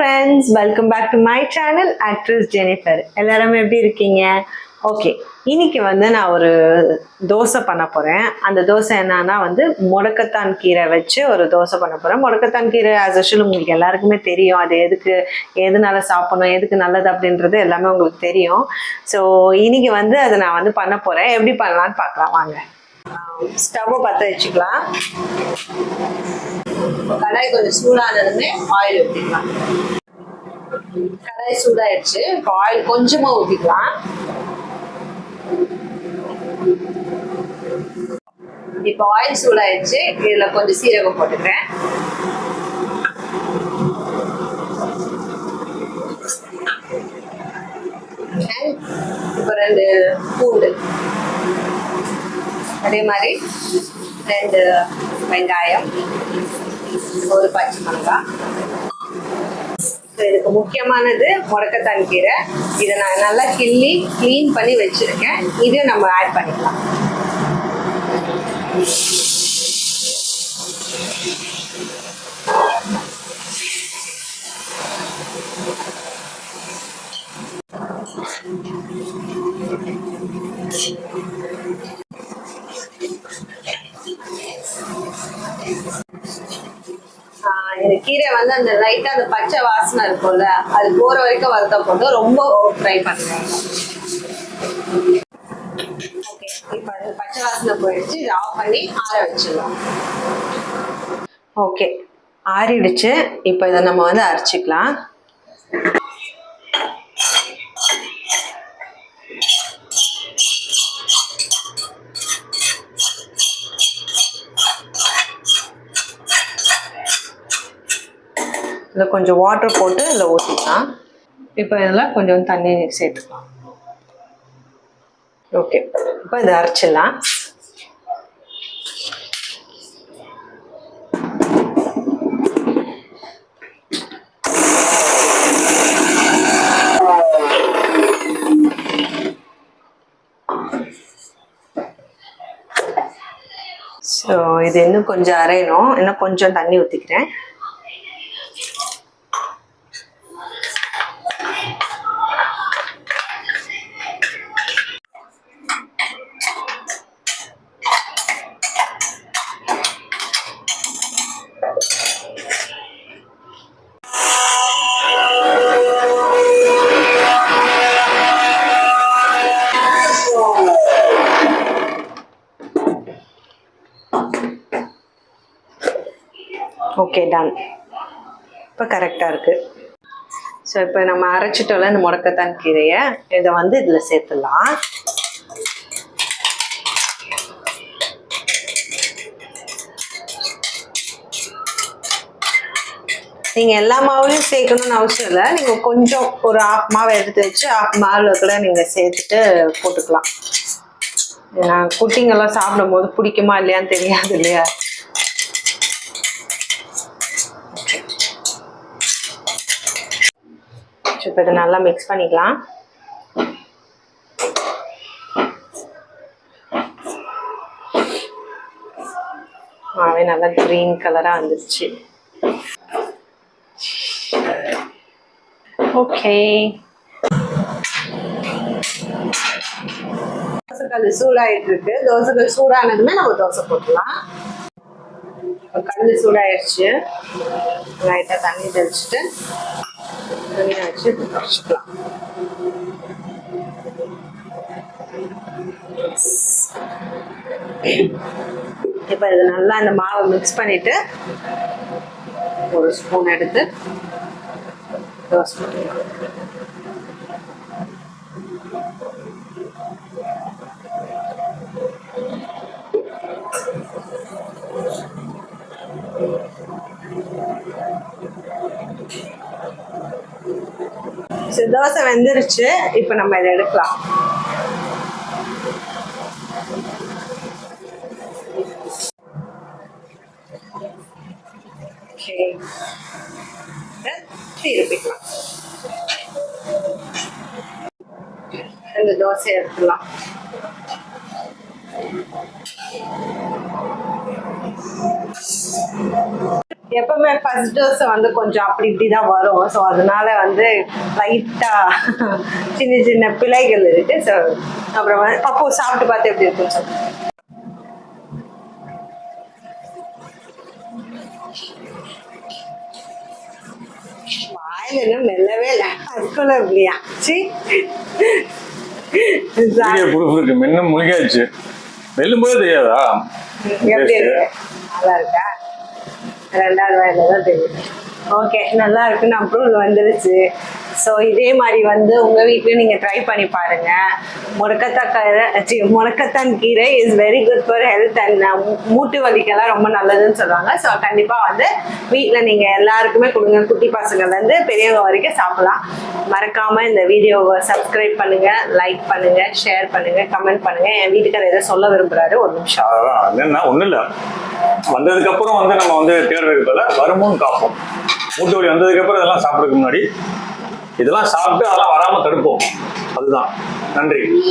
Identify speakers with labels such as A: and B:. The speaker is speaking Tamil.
A: Friends welcome back to my channel actress Jennifer எல்லாரும் எப்படி இருக்கீங்க? ஓகே இன்னைக்கு வந்து நான் ஒரு தோசை பண்ண போகிறேன் அந்த தோசை என்னன்னா வந்து முடக்கத்தான் கீரை வச்சு ஒரு தோசை பண்ண போகிறேன் முடக்கத்தான் கீரை ஆஸ் யூஷுவல் உங்களுக்கு எல்லாருக்குமே தெரியும். அது எதுக்கு எதுனால சாப்பிடணும் எதுக்கு நல்லது அப்படின்றது எல்லாமே உங்களுக்கு தெரியும். ஸோ இன்னைக்கு வந்து அதை நான் வந்து பண்ண போகிறேன் எப்படி பண்ணலான்னு பார்க்கலாம் வாங்க. ஸ்டவ்வை பற்ற வச்சுக்கலாம். கடாய் கொஞ்சம் சூடானதுமே ஆயில் ஊற்றிக்கலாம் கடாய் சூடாயிடுச்சு. இப்போ ஆயில் கொஞ்சமாக ஊற்றிக்கலாம் இப்போ ஆயில் சூடாயிடுச்சு. இதில் கொஞ்சம் சீரகம் போட்டுக்கிறேன். இப்போ ரெண்டு பூண்டு. அதே மாதிரி ரெண்டு வெங்காயம். ஒரு பச்சை மிளகாய் இதுக்கு முக்கியமானது முடக்கத்தான் கீரை. இதை நான் நல்லா கிள்ளி க்ளீன் பண்ணி வச்சுருக்கேன். இதையும் நம்ம ஆட் பண்ணிக்கலாம். ஆஹ் இந்த கீரை வந்து அந்த லைட்டா அந்த பச்சை வாசனை இருக்கும்ல அது போற வரைக்கும் வறுத்த போட்டு ரொம்ப ஃப்ரை பண்ணுவாங்க ஓகே இப்போ பச்சை வாசனை போயிடுச்சு இதை ஆஃப் பண்ணி ஆற வச்சிடலாம். ஓகே ஆறிடுச்சு. இப்போ இதை நம்ம வந்து அரைச்சிக்கலாம். இதில் கொஞ்சம் வாட்டர் போட்டு இதில் ஊற்றிக்கலாம் இப்போ இதில் கொஞ்சம் தண்ணி சேர்த்துக்கலாம். ஓகே இப்போ இதை அரைச்சிடலாம். ஸோ இது இன்னும் கொஞ்சம் அரையணும். இன்னும் கொஞ்சம் தண்ணி ஊற்றிக்கிறேன் ஓகே டன் இப்போ கரெக்டாக இருக்குது ஸோ இப்போ நம்ம அரைச்சிட்டோம்ல இந்த முடக்கத்தான் கீரையை. இதை வந்து இதில் சேர்த்துடலாம். நீங்கள் எல்லா மாவுலையும் சேர்க்கணும்னு அவசியம் இல்லை. நீங்கள் கொஞ்சம் ஒரு ஆஃப் மாவை எடுத்து வச்சு ஆஃப் மாவில் கூட நீங்கள் சேர்த்துட்டு போட்டுக்கலாம். குட்டிங்கெல்லாம் சாப்பிடும்போது பிடிக்குமா இல்லையான்னு தெரியாது இல்லையா? இப்போ இதை நல்லா மிக்ஸ் பண்ணிக்கலாம். மாவே நல்லா க்ரீன் கலராக வந்துருச்சு. ஓகே தோசைக்கல் சூடாயிட்டு இருக்கு தோசைக்கல் சூடானதுமே நம்ம தோசை போட்டுலாம் கல் சூடாயிடுச்சு லைட்டாக தண்ணி தெளிச்சுட்டு. தண்ணி வச்சு வச்சுக்கலாம் இப்போ இது நல்லா இந்த மாவை மிக்ஸ் பண்ணிட்டு ஒரு ஸ்பூன் எடுத்து தோசை தோசை வெந்துருச்சு. இப்போ நம்ம இதை எடுக்கலாம். ஓகே திருப்பிக்கலாம் ரெண்டு தோசை எடுத்துக்கலாம் எப்பவுமே ஃபர்ஸ்ட் டோஸ் வந்து கொஞ்சம் அப்படி இப்படி தான் வரும். ஸோ அதனால வந்து லைட்டாக சின்ன சின்ன பிழைகள் இருக்கு. ஸோ அப்புறம் பப்போ சாப்பிட்டு பார்த்து எப்படி இருக்குன்னு சொல்லுங்க. வாயில இன்னும் மெல்லவே இல்லை. அதுக்குள்ள இல்லையா சி.
B: முழுகாச்சு மெல்லும் போது தெரியாதா?
A: நல்லா இருக்கா? வாயில தான் தெரியும். ஓகே நல்லா இருக்குன்னு அப்ரூவல் வந்துருச்சு. ஸோ இதே மாதிரி வந்து உங்கள் வீட்லையும் நீங்கள் ட்ரை பண்ணி பாருங்க. முடக்கத்தக்கீரை சி முடக்கத்தான் கீரை is very good for health and மூட்டு வலிக்கெல்லாம் ரொம்ப நல்லதுன்னு சொல்லுவாங்க. ஸோ கண்டிப்பாக வந்து வீட்டில் நீங்கள் எல்லாருக்குமே கொடுங்க. குட்டி பசங்கள்லேருந்து பெரியவங்க வரைக்கும் சாப்பிடலாம். மறக்காமல் இந்த வீடியோவை சப்ஸ்கிரைப் பண்ணுங்கள் லைக் பண்ணுங்கள் ஷேர் பண்ணுங்கள் கமெண்ட் பண்ணுங்கள் என் வீட்டுக்காரர் எதை சொல்ல விரும்புகிறாரு ஒரு நிமிஷம்.
B: என்னன்னா ஒண்ணும் இல்ல. வந்ததுக்கப்புறம் வந்து நம்ம வந்து தேடுறதுக்கு பதிலா காப்போம். மூட்டு வலி வந்ததுக்கப்புறம் இதெல்லாம் சாப்பிட்றதுக்கு முன்னாடி இதெல்லாம் சாப்பிட்டு அதெல்லாம் வராமல் தடுப்போம். அதுதான். நன்றி.